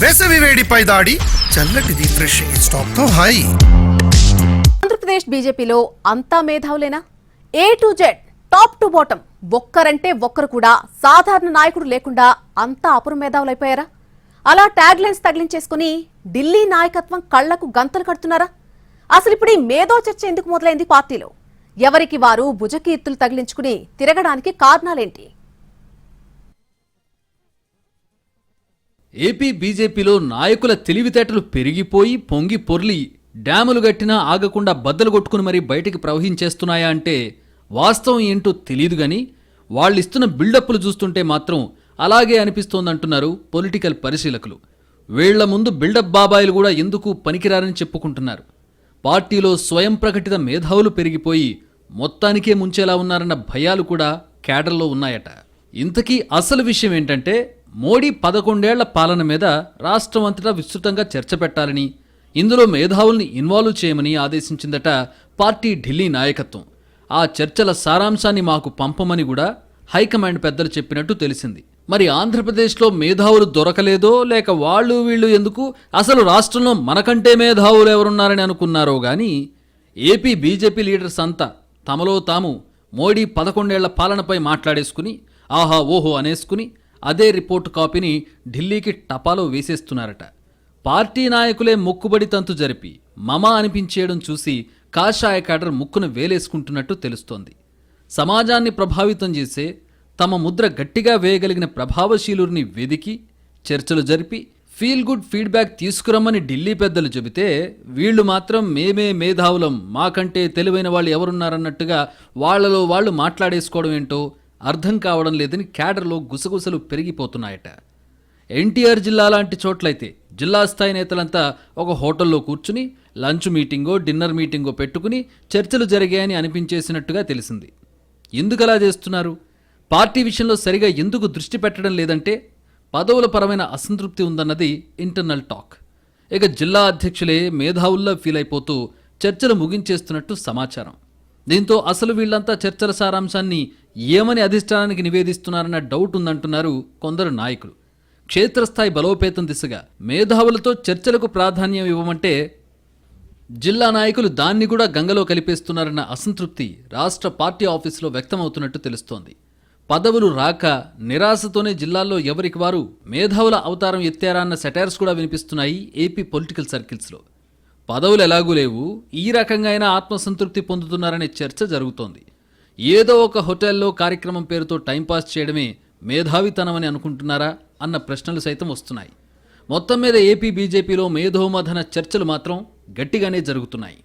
వేసవి వేడిపై దాడి. చల్లటిది రిఫ్రెషింగ్ స్టాక్తో హాయి. ఆంధ్రప్రదేశ్ బీజేపీలో అంతా మేధావులేనా? A to Z top to bottom ఒక్కరంటే ఒక్కరు కూడా సాధారణ నాయకుడు లేకుండా అంతా అపురు మేధావులైపోయారా? అలా ట్యాగ్ లైన్స్ తగిలించేసుకుని ఢిల్లీ నాయకత్వం కళ్ళకు గంతలు కడుతున్నారా? అసలు ఇప్పుడు ఈ మేధో చర్చ ఎందుకు మొదలైంది పార్టీలో? ఎవరికి వారు భుజకీర్తులు తగిలించుకుని తిరగడానికి కారణాలేంటి? ఏపీ బీజేపీలో నాయకుల తెలివితేటలు పెరిగిపోయి పొంగి పొర్లి డ్యాములు గట్టినా ఆగకుండా బద్దలు కొట్టుకుని మరీ బయటికి ప్రవహించేస్తున్నాయా అంటే వాస్తవం ఏంటో తెలియదు గాని వాళ్ళు ఇస్తున్న బిల్డప్లు చూస్తుంటే మాత్రం అలాగే అనిపిస్తోందంటున్నారు పొలిటికల్ పరిశీలకులు. వీళ్ళ ముందు బిల్డప్ బాబాయిలు కూడా ఎందుకు పనికిరారని చెప్పుకుంటున్నారు. పార్టీలో స్వయం ప్రకటిత మేధావులు పెరిగిపోయి మొత్తానికే ముంచేలా ఉన్నారన్న భయాలు కూడా కేడర్లో ఉన్నాయట. ఇంతకీ అసలు విషయం ఏంటంటే మోడీ పదకొండేళ్ళ పాలన మీద రాష్ట్రం అంతటా విస్తృతంగా చర్చ పెట్టాలని ఇందులో మేధావుల్ని ఇన్వాల్వ్ చేయమని ఆదేశించిందట పార్టీ ఢిల్లీ నాయకత్వం. ఆ చర్చల సారాంశాన్ని మాకు పంపమని కూడా హైకమాండ్ పెద్దలు చెప్పినట్టు తెలిసింది. మరి ఆంధ్రప్రదేశ్లో మేధావులు దొరకలేదో లేక వాళ్ళు వీళ్ళు ఎందుకు? అసలు రాష్ట్రంలో మనకంటే మేధావులు ఎవరున్నారని అనుకున్నారో గాని ఏపీ బీజేపీ లీడర్స్ అంతా తమలో తాము మోడీ పదకొండేళ్ళ పాలనపై మాట్లాడేసుకుని ఆహా ఓహో అనేసుకుని అదే రిపోర్టు కాపీని ఢిల్లీకి టపాలో వేసేస్తున్నారట. పార్టీ నాయకులే మొక్కుబడి తంతు జరిపి మమ అనిపించేయడం చూసి కాషాయ కేడర్ ముక్కును వేలేసుకుంటున్నట్టు తెలుస్తోంది. సమాజాన్ని ప్రభావితం చేసే తమ ముద్ర గట్టిగా వేయగలిగిన ప్రభావశీలుని వెదికి చర్చలు జరిపి ఫీల్ గుడ్ ఫీడ్బ్యాక్ తీసుకురమ్మని ఢిల్లీ పెద్దలు చెబితే వీళ్ళు మాత్రం మేమే మేధావులం మాకంటే తెలివైన వాళ్ళు ఎవరున్నారన్నట్టుగా వాళ్ళలో వాళ్ళు మాట్లాడేసుకోవడం ఏంటో అర్థం కావడం లేదని క్యాడర్లో గుసగుసలు పెరిగిపోతున్నాయట. ఎన్టీఆర్ జిల్లా లాంటి చోట్లయితే జిల్లా స్థాయి నేతలంతా ఒక హోటల్లో కూర్చుని లంచ్ మీటింగో డిన్నర్ మీటింగో పెట్టుకుని చర్చలు జరిగాయని అనిపించేసినట్టుగా తెలిసింది. ఎందుకలా చేస్తున్నారు? పార్టీ విషయంలో సరిగా ఎందుకు దృష్టి పెట్టడం లేదంటే పదవుల పరమైన అసంతృప్తి ఉందన్నది ఇంటర్నల్ టాక్. ఇక జిల్లా అధ్యక్షులే మేధావుల్లో ఫీల్ అయిపోతూ చర్చలు ముగించేస్తున్నట్టు సమాచారం. దీంతో అసలు వీళ్ళంతా చర్చల సారాంశాన్ని ఏమని అధిష్టానానికి నివేదిస్తున్నారన్న డౌట్ ఉందంటున్నారు కొందరు నాయకులు. క్షేత్రస్థాయి బలోపేతం దిశగా మేధావులతో చర్చలకు ప్రాధాన్యం ఇవ్వమంటే జిల్లా నాయకులు దాన్ని కూడా గంగలో కలిపేస్తున్నారన్న అసంతృప్తి రాష్ట్ర పార్టీ ఆఫీసులో వ్యక్తమవుతున్నట్టు తెలుస్తోంది. పదవులు రాక నిరాశతోనే జిల్లాల్లో ఎవరికి వారు మేధావుల అవతారం ఎత్తారా అన్న సెటైర్స్ కూడా వినిపిస్తున్నాయి ఏపీ పొలిటికల్ సర్కిల్స్లో. పదవులు ఎలాగూ లేవు ఈ రకంగా అయినా ఆత్మసంతృప్తి పొందుతున్నారనే చర్చ జరుగుతోంది. ఏదో ఒక హోటల్లో కార్యక్రమం పేరుతో టైంపాస్ చేయడమే మేధావితనమని అనుకుంటున్నారా అన్న ప్రశ్నలు సైతం వస్తున్నాయి. మొత్తం మీద ఏపీ బీజేపీలో మేధోమధన చర్చలు మాత్రం గట్టిగానే జరుగుతున్నాయి.